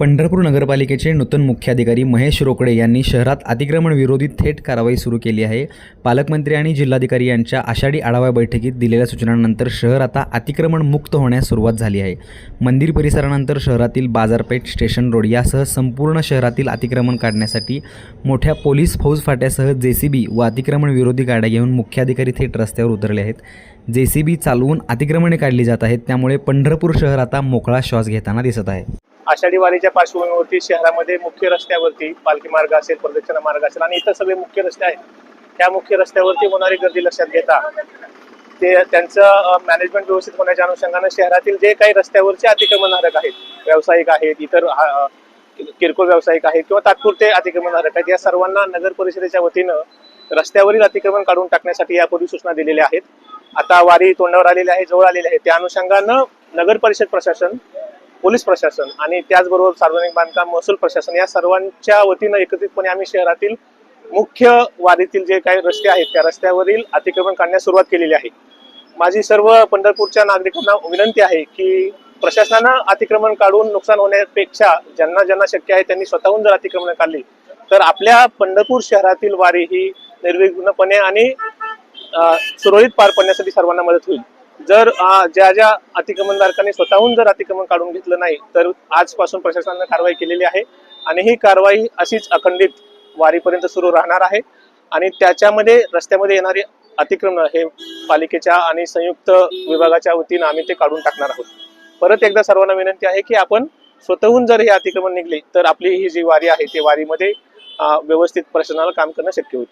पंढरपूर नगरपालिकेचे नूतन मुख्याधिकारी महेश रोकडे यांनी शहरात अतिक्रमण विरोधी थेट कारवाई सुरू केली आहे. पालकमंत्री आणि जिल्हाधिकारी यांच्या आषाढी आढावा बैठकीत दिलेल्या सूचनांनंतर शहर आता अतिक्रमण मुक्त होण्यास सुरुवात झाली आहे. मंदिर परिसरानंतर शहरातील बाजारपेठ स्टेशन रोड यासह संपूर्ण शहरातील अतिक्रमण काढण्यासाठी मोठ्या पोलीस फौजफाट्यासह जे सी बी व अतिक्रमण विरोधी गाड्या घेऊन मुख्याधिकारी थेट रस्त्यावर उतरले आहेत. जे सी बी चालवून अतिक्रमणे काढली जात आहेत त्यामुळे पंढरपूर शहर आता मोकळा श्वास घेताना दिसत आहे. आषाढी वारीच्या पार्श्वभूमीवरती शहरामध्ये मुख्य रस्त्यावरती पालखी मार्ग असेल प्रदक्षिणा मार्ग असेल आणि इतर सगळे मुख्य रस्ते आहेत. त्या मुख्य रस्त्यावरती होणारी गर्दी लक्षात घेता ते त्यांचं मॅनेजमेंट व्यवस्थित होण्याच्या अनुषंगानं शहरातील जे काही रस्त्यावरचे अतिक्रमणधारक आहेत व्यावसायिक आहेत इतर किरकोळ व्यावसायिक आहेत किंवा तात्पुरते अतिक्रमणधारक आहेत या सर्वांना नगर परिषदेच्या वतीनं रस्त्यावरील अतिक्रमण काढून टाकण्यासाठी यापूर्वी सूचना दिलेल्या आहेत. आता वारी तोंडावर आलेली आहे जवळ आलेली आहे. त्या अनुषंगानं नगर परिषद प्रशासन पोलीस प्रशासन आणि त्याचबरोबर सार्वजनिक बांधकाम महसूल प्रशासन या सर्वांच्या वतीनं एकत्रितपणे आम्ही शहरातील मुख्य वारीतील जे काही रस्ते आहेत त्या रस्त्यावरील अतिक्रमण काढण्यास सुरुवात केलेली आहे. माझी सर्व पंढरपूरच्या नागरिकांना विनंती आहे की प्रशासनानं अतिक्रमण काढून नुकसान होण्यापेक्षा ज्यांना ज्यांना शक्य आहे त्यांनी स्वतःहून जर अतिक्रमण काढली तर आपल्या पंढरपूर शहरातील वारी ही निर्विघ्नपणे आणि सुरळीत पार पडण्यासाठी सर्वांना मदत होईल. जर ज्या ज्या अतिक्रमणधारकांनी स्वतःहून जर अतिक्रमण काढून घेतलं नाही तर आजपासून प्रशासनानं कारवाई केलेली आहे. आणि ही कारवाई अशीच अखंडित वारीपर्यंत सुरू राहणार आहे. आणि त्याच्यामध्ये रस्त्यामध्ये येणारे अतिक्रमण हे पालिकेच्या आणि संयुक्त विभागाच्या वतीनं आम्ही ते काढून टाकणार आहोत. परत एकदा सर्वांना विनंती आहे की आपण स्वतःहून जर हे अतिक्रमण निघले तर आपली ही जी वारी आहे ती वारीमध्ये व्यवस्थित प्रशासनाला काम करणं शक्य होईल.